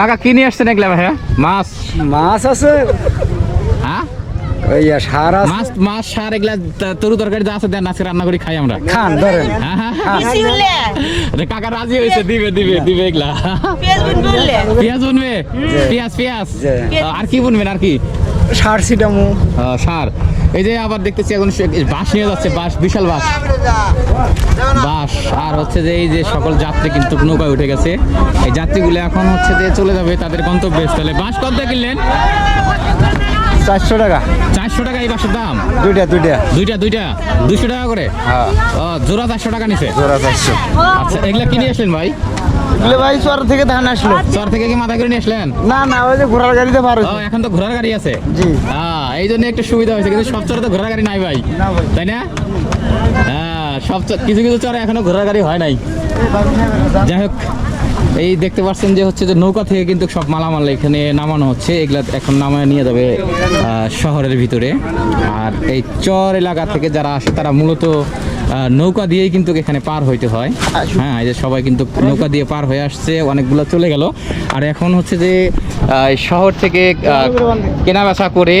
কাকা কি নিয়ে আসছেন এগুলা ভাইয়া? মাছ। মাছ আছে। হ্যাঁ? সার আছে। মাছ মাছ সার এগুলা তরু তরকারি যা আছে দেন আজকে রান্না করে খাই আমরা। খান ধরেন। হ্যাঁ হ্যাঁ কাকা রাজি হয়েছে দিবে দিবে দিবে এগুলা। পেঁয়াজ বুনবে পেঁয়াজ। আর কি বুনবেন আর কি? সার সিটামু সার। এই যে আবার দেখতেছি এখন বাঁশ নিয়ে যাচ্ছে, বাঁশ, বিশাল বাঁশ। বাঁশ, আর হচ্ছে যে এই যে সকল যাত্রী কিন্তু নৌকায় উঠে গেছে। এই যাত্রীগুলো এখন হচ্ছে যে চলে যাবে তাদের গন্তব্যস্থলে। বাস কত কিনলেন? চারশো টাকা। চারশো টাকা এই বাঁশের দাম? দুইটা দুইটা। দুইটা দুইটা? দুইশো টাকা করে? হ্যাঁ। জোড়া চারশো টাকা নিছে? জোড়া চারশো। আচ্ছা এগুলা কিনে আসলেন ভাই? এগুলো ভাই চর থেকে ধান আসলো। চর থেকে কি মাথা করে নিয়ে আসলেন? না না ওই যে ঘোড়ার গাড়িতে পারো এখন তো ঘোড়ার গাড়ি আছে? জি। হ্যাঁ এই জন্য একটু সুবিধা হয়েছে কিন্তু সব চরে তো ঘোড়ার গাড়ি নাই ভাই। তাই না? হ্যাঁ সব কিছু কিছু চরে এখনও ঘোড়ার গাড়ি হয় নাই। যাই হোক এই দেখতে পাচ্ছেন যে হচ্ছে যে নৌকা থেকে কিন্তু সব মালামাল এখানে নামানো হচ্ছে। এগুলা এখন নামায় নিয়ে যাবে শহরের ভিতরে। আর এই চর এলাকা থেকে যারা আসে, তারা মূলত নৌকা দিয়েই কিন্তু এখানে পার হইতে হয়। হ্যাঁ এই যে সবাই কিন্তু নৌকা দিয়ে পার হয়ে আসছে, অনেকগুলো চলে গেল। আর এখন হচ্ছে যে শহর থেকে কেনাবেচা করে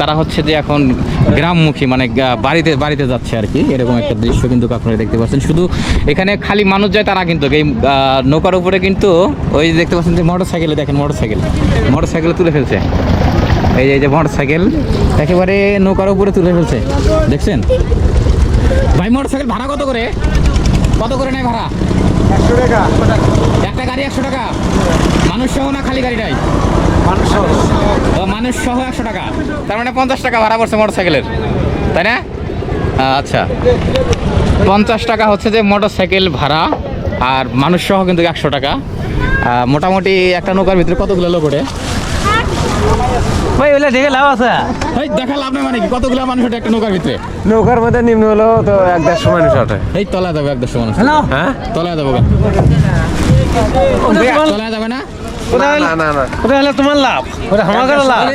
তারা হচ্ছে যে এখন গ্রামমুখী মানে বাড়িতে বাড়িতে যাচ্ছে আর কি। এরকম একটা দৃশ্য কিন্তু আপনারা দেখতে পাচ্ছেন। শুধু এখানে খালি মানুষ যায় তারা কিন্তু এই নৌকার উপরে কিন্তু ওই যে দেখতে পাচ্ছেন যে মোটর সাইকেলে দেখেন মোটর সাইকেল মোটর সাইকেলে তুলে ফেলছে। এই যে এই যে মোটর সাইকেল একেবারে নৌকার উপরে তুলে ফেলছে। দেখছেন? ভাই মোটর সাইকেল ভাড়া কত করে? কত করে নেয় ভাড়া? একশো টাকা। একটা গাড়ি একশো টাকা। মানুষ সহ না খালি গাড়িটাই? মানুষ ও, মানুষ সহ একশো টাকা। তার মানে পঞ্চাশ টাকা ভাড়া পড়ছে মোটর সাইকেলের তাই না? আচ্ছা। পঞ্চাশ টাকা হচ্ছে যে মোটর সাইকেল ভাড়া আর মানুষ সহ কিন্তু একশো টাকা। মোটামুটি একটা নৌকার ভিতরে কতগুলো লোক ওঠে? ভাই দেখে লাভ আছে? এই দেখা লাভ নেই মানে কি? কতগুলো মানুষ ওঠে একটা নৌকার ভিতরে? নৌকার মধ্যে নিম্ন হলো তো এক দেড়শো মানুষ ওঠে। এই তলা যাবে এক দেড়শো মানুষ। হ্যাঁ? তলা যাব তলা যাবে না? না না না ওটা হলে তোমার লাভ। ওটা আমার লাভ।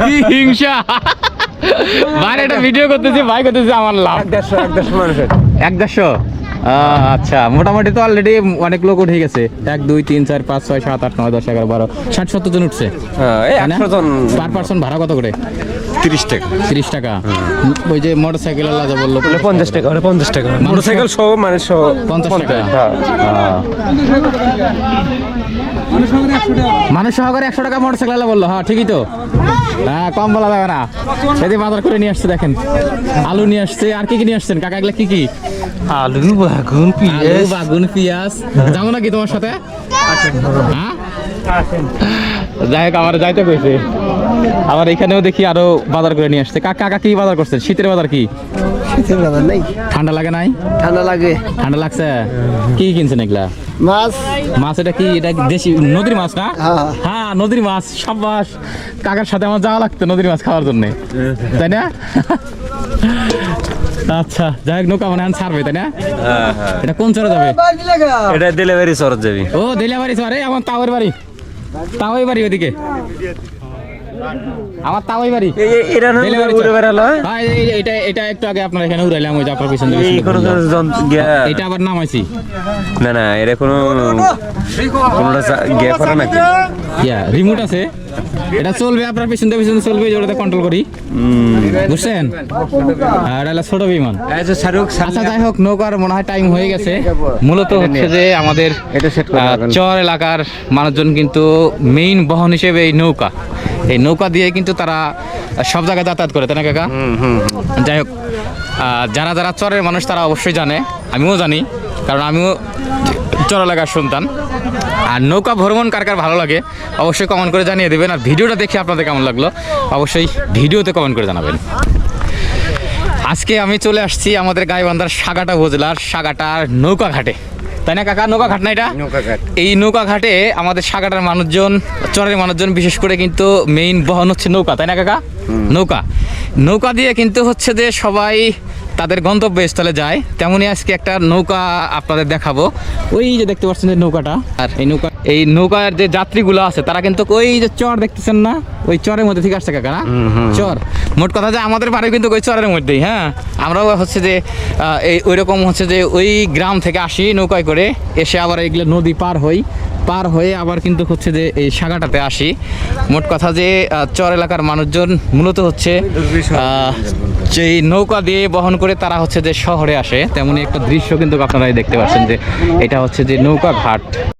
কি হিংসা। ভাই একটা ভিডিও করতেছি ভাই করতেছি আমার লাভ। এক দেড়শো এক দেড়শো মানুষ এক দেড়শো? আচ্ছা মোটামুটি তো অলরেডি অনেক লোক উঠে গেছে। এক দুই তিন চার পাঁচ ছয় সাত আট নয় দশ এগারো বারো ষাট সত্তর জন উঠছে। হ্যাঁ পার পার্সন ভাড়া কত করে? তিরিশ টাকা। তিরিশ টাকা। ওই যে মোটর সাইকেল আল্লাহ বলল। পঞ্চাশ টাকা ওটা পঞ্চাশ টাকা। মোটরসাইকেল সহ মানে সহ পঞ্চাশ টাকা। মানুষ সহকারে একশো টাকা মোটর সাইকেল বলল। হ্যাঁ ঠিকই তো। হ্যাঁ কম বলা যাবে না। সেদিন বাজার করে নিয়ে আসছে দেখেন। আলু নিয়ে আসছে আর কি কি নিয়ে আসছেন? কাকা এগুলা কি কি? আলু বাগুন আলু বাগুন পেঁয়াজ। যাব নাকি তোমার সাথে? হ্যাঁ? যাই হোক আমার যাইতে কইছে। আবার এখানেও দেখি আরও বাজার করে নিয়ে আসছে। কাকা কাকা কি বাজার করছেন? শীতের বাজার কি? শীতের বাজার নেই। ঠান্ডা লাগে নাই? ঠান্ডা লাগে। ঠান্ডা লাগছে? কি কিনছেন এগুলা? মাছ। মাছ এটা কি? এটা দেশি নদীর মাছ না? হ্যাঁ। হ্যাঁ নদীর মাছ সব মাছ কাকার সাথে আমার যাওয়া লাগতো নদীর মাছ খাওয়ার জন্য। তাই না? আচ্ছা যাই হোক নৌকা মানে ছাড়বে তাই না? হ্যাঁ হ্যাঁ। এটা কোন চরে যাবে? এটা ডেলিভারি সরত যাবি। ও ডেলিভারি চরে আমার তাওয়ের বাড়ি। তাওয়ের বাড়ি ওদিকে। আমার তাওয়াই বাড়ি। এটা না উড়ে বেড়ালো হ্যাঁ? এটা এটা একটু আগে আপনার এখানে উড়াইলাম ওই যে আপনার পিছন এটা আবার নামাইছি। না না কোনো কোনোটা করে নাকি? ইয়া রিমোট আছে। এটা চলবে আপনার পিছন পিছন চলবে কন্ট্রোল করি। বুঝছেন? আর এটা ছোট বিমান। শাহরুখ আচ্ছা যাই হোক নৌকার মনে হয় টাইম হয়ে গেছে। মূলত হচ্ছে যে আমাদের। চর এলাকার মানুষজন কিন্তু মেইন বহন হিসেবে এই নৌকা। এই নৌকা দিয়ে কিন্তু তারা সব জায়গায় যাতায়াত করে তাই না কাকা? যাই হোক যারা যারা চরের মানুষ তারা অবশ্যই জানে আমিও জানি কারণ আমিও চর এলাকার সন্তান। আর নৌকা ভ্রমণ কার কার ভালো লাগে অবশ্যই কমেন্ট করে জানিয়ে দেবেন আর ভিডিওটা দেখে আপনাদের কেমন লাগল অবশ্যই ভিডিওতে কমেন্ট করে জানাবেন। আজকে আমি চলে আসছি আমাদের গাইবান্ধার সাগাটা উপজেলার সাগাটার নৌকা ঘাটে। তাই না কাকা? নৌকা ঘাট না এটা? এই নৌকা ঘাটে আমাদের সাগাটার মানুষজন চরের মানুষজন বিশেষ করে কিন্তু মেইন বহন হচ্ছে নৌকা তাই না কাকা? নৌকা। নৌকা দিয়ে কিন্তু হচ্ছে যে সবাই তাদের গন্তব্যস্থলে যায়। তেমনই আজকে একটা নৌকা আপনাদের দেখাবো। ওই যে দেখতে পাচ্ছেন যে নৌকাটা। আর এই নৌকা এই নৌকার যে যাত্রীগুলো আছে তারা কিন্তু ওই যে চর দেখতেছেন না? ওই চরের মধ্যে থেকে আসছে কাকা না? চর। মোট কথা যে আমাদের বাড়ি কিন্তু ওই চরের মধ্যেই হ্যাঁ? আমরাও হচ্ছে যে এই ওই রকম হচ্ছে যে ওই গ্রাম থেকে আসি নৌকায় করে। এসে আবার এইগুলো নদী পার হই। পার হয়ে আবার কিন্তু হচ্ছে যে এই সাগাটাতে আসি। মোট কথা যে চর এলাকার মানুষজন মূলত হচ্ছে আহ, যে নৌকা দিয়ে বহন করে তারা হচ্ছে যে শহরে আসে তেমনই একটা দৃশ্য কিন্তু আপনারাই দেখতে পাচ্ছেন যে এটা হচ্ছে যে নৌকা ঘাট।